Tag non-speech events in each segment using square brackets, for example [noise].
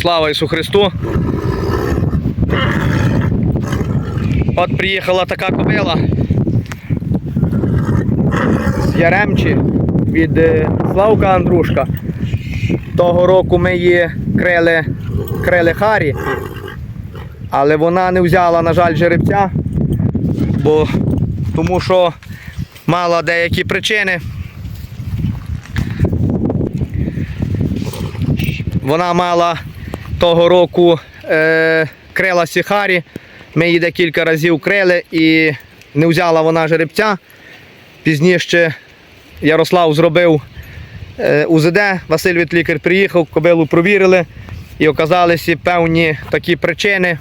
Слава Ісу Христу. От приїхала така кобила з Яремчі від е, Славка Андрушка. Того року ми її крили, крили Харі, але вона не взяла, на жаль, жеребця, бо тому що мала деякі причини. Вона мала того року е, крила Сіхарі. Ми її декілька разів крили і не взяла вона жеребця. Пізніше Ярослав зробив е, УЗД, Василь Вітлікар приїхав, кобилу провірили і оказалися певні такі причини,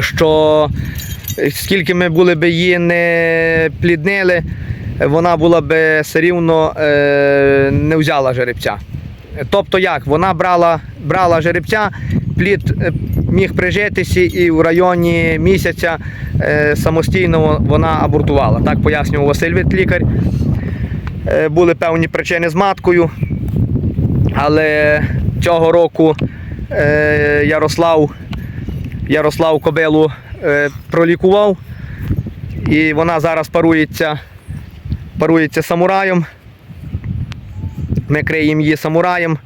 що скільки ми були б її не пліднили, вона була б все рівно е, не взяла жеребця. Тобто як? Вона брала, брала жеребця, плід е, міг прижитися і в районі місяця е, самостійно вона абортувала. Так пояснював Василь Вітлікар. Е, були певні причини з маткою, але цього року Ярослав, Ярослав кобилу пролікував, і вона зараз парується, парується самураєм. Ми криємо її самураєм.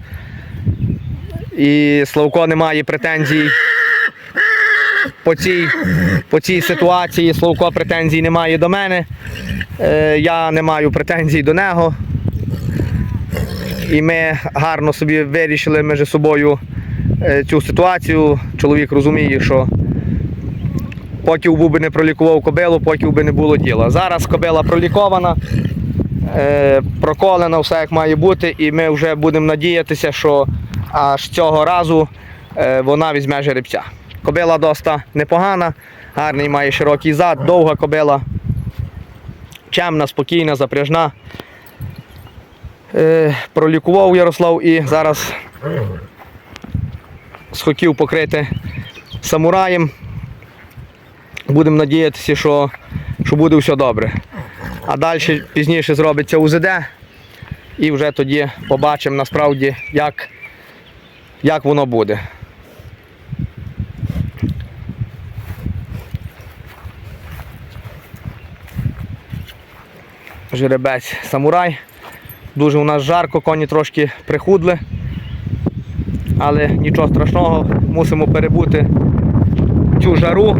І Славко не має претензій по цій, по цій ситуації. Славко претензій не має до мене. Е, я не маю претензій до нього. І ми гарно собі вирішили між собою е, цю ситуацію. Чоловік розуміє, що поки би не пролікував кобилу, поки би не було діла. Зараз кобила пролікована, е, проколена, все як має бути, і ми вже будемо надіятися, що аж цього разу е, вона візьме жеребця. Кобила доста непогана, гарний має широкий зад, довга кобила, чемна, спокійна, запряжна. Е, пролікував Ярослав і зараз схотів покрити самураєм. Будемо надіятися, що, що буде все добре. А далі пізніше зробиться УЗД і вже тоді побачимо насправді, як, як воно буде. Жеребець самурай. Дуже у нас жарко, коні трошки прихудли. Але нічого страшного, мусимо перебути цю жару.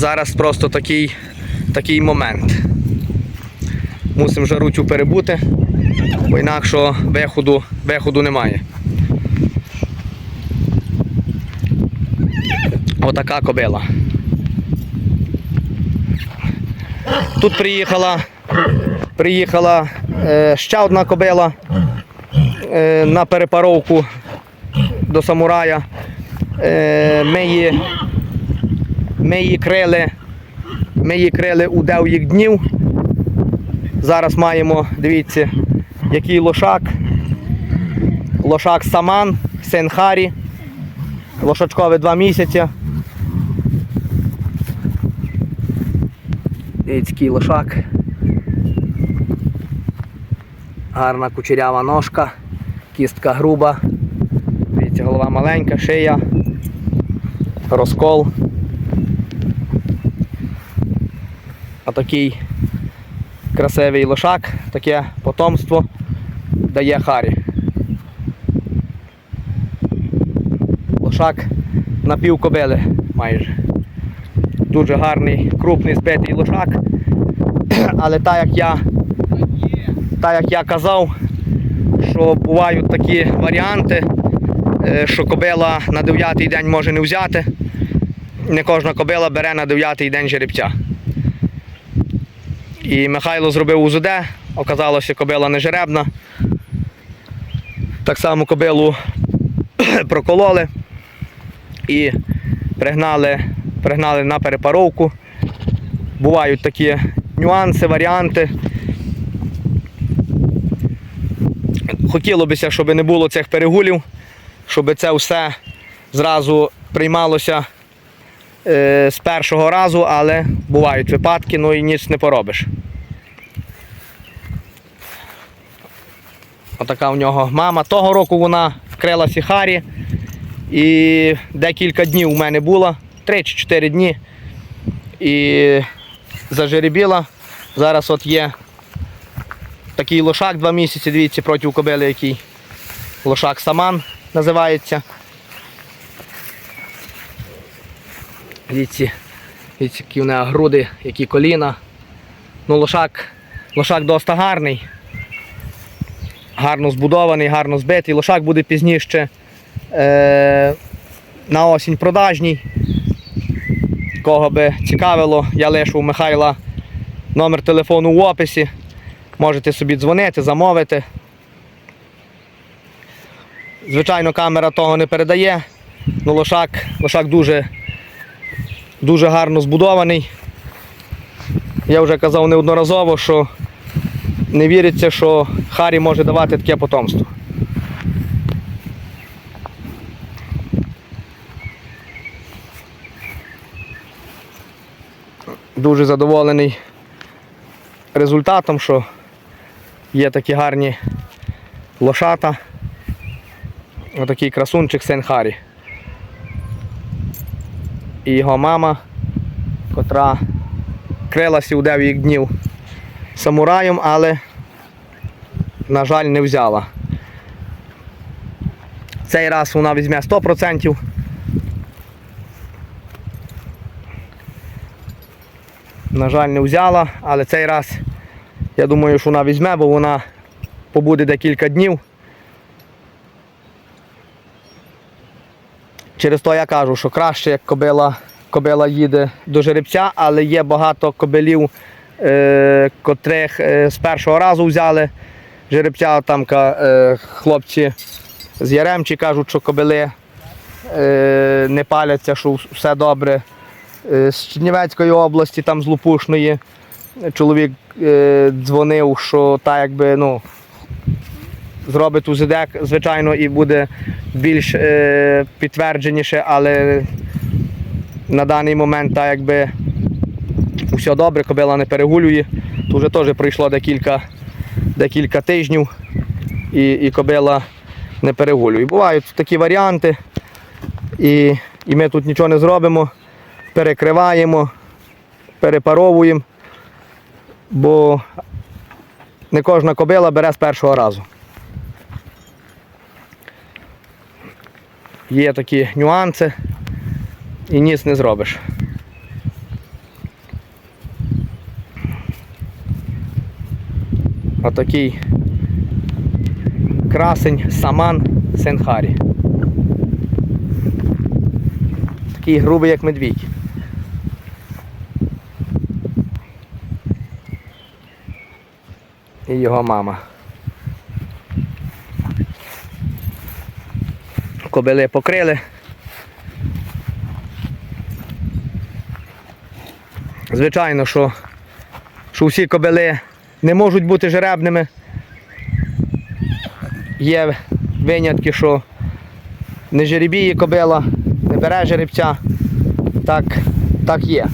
Зараз просто такий, такий момент. Мусимо жару цю перебути, бо інакше виходу, виходу немає. Отака кобила. Тут приїхала, приїхала е, ще одна кобила е, на перепаровку до самурая. Е, ми, її, ми її крили, ми її крили у 9 днів. Зараз маємо, дивіться, який лошак. Лошак Саман, син Харі. Лошачкове 2 місяці. Дивіться, який лошак. Гарна кучерява ножка, кістка груба. Дивіться, голова маленька, шия, розкол. Отакий красивий лошак, таке потомство дає Харі. Лошак на пів кобили майже. Дуже гарний, крупний збитий лошак. [clears throat] Але так як я, так як я казав, що бувають такі варіанти, е, що кобила на 9-й день може не взяти. Не кожна кобила бере на 9-й день жеребця. І Михайло зробив УЗД, оказалося, кобила не жеребна. Так само кобилу [clears throat] прокололи і пригнали, пригнали на перепаровку. Бувають такі нюанси, варіанти. Хотілося б, щоб не було цих перегулів, щоб це все зразу приймалося з першого разу, але бувають випадки, ну і ніч не поробиш. Отака у нього мама. Того року вона вкрила сіхарі. І декілька днів у мене було, 3 чи 4 дні. І зажеребіла. Зараз от є такий лошак 2 місяці, дивіться, проти кобили, який лошак Саман називається. Дивіться, дивіться, які в неї груди, які коліна. Ну, лошак, лошак досить гарний. Гарно збудований, гарно збитий. Лошак буде пізніше е, на осінь продажній. Кого би цікавило, я лишу у Михайла номер телефону в описі. Можете собі дзвонити, замовити. Звичайно, камера того не передає. Ну, лошак, лошак дуже, дуже гарно збудований. Я вже казав неодноразово, що не віриться, що Харі може давати таке потомство. Дуже задоволений результатом, що є такі гарні лошата. Отакий красунчик син Харі. І його мама, котра крилася у 9 днів самураєм, але, на жаль, не взяла. Цей раз вона візьме 100%. На жаль, не взяла, але цей раз я думаю, що вона візьме, бо вона побуде декілька днів. Через то я кажу, що краще, як кобила, кобила їде до жеребця, але є багато кобилів, е, котрих е, з першого разу взяли жеребця. Там е, хлопці з Яремчі кажуть, що кобили е, не паляться, що все добре. Е, з Чернівецької області, там з Лупушної, чоловік е, дзвонив, що та якби, ну, зробить УЗД, звичайно, і буде більш е, підтвердженіше, але на даний момент так якби все добре, кобила не перегулює. То вже теж пройшло декілька, декілька тижнів і, і кобила не перегулює. Бувають такі варіанти, і, і ми тут нічого не зробимо, перекриваємо, перепаровуємо, бо не кожна кобила бере з першого разу. Є такі нюанси і ніц не зробиш. Отакий красень Саман Сенхарі. Такий грубий, як медвідь. І його мама. Кобили покрили. Звичайно, що, що всі кобили не можуть бути жеребними. Є винятки, що не жеребіє кобила, не бере жеребця. Так, так є.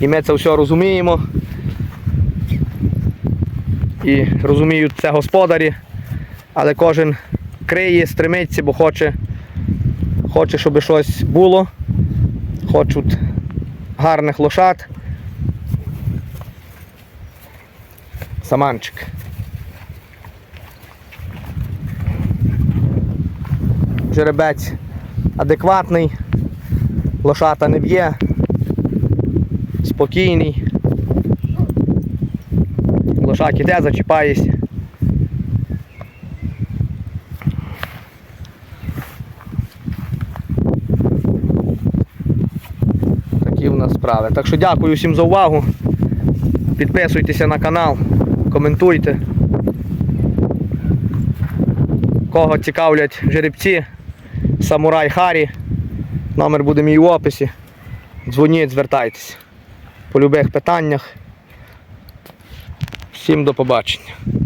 І ми це все розуміємо. І розуміють це господарі, але кожен криє, стремиться, бо хоче, хоче, щоб щось було. Хочуть гарних лошад. Саманчик. Жеребець адекватний, лошата не б'є, спокійний. Лошак іде, зачіпаєшся. Такі у нас справи. Так що дякую всім за увагу. Підписуйтеся на канал, коментуйте. Кого цікавлять жеребці, самурай Харі. Номер буде мій в описі. Дзвоніть, звертайтеся. По любих питаннях. Всім до побачення.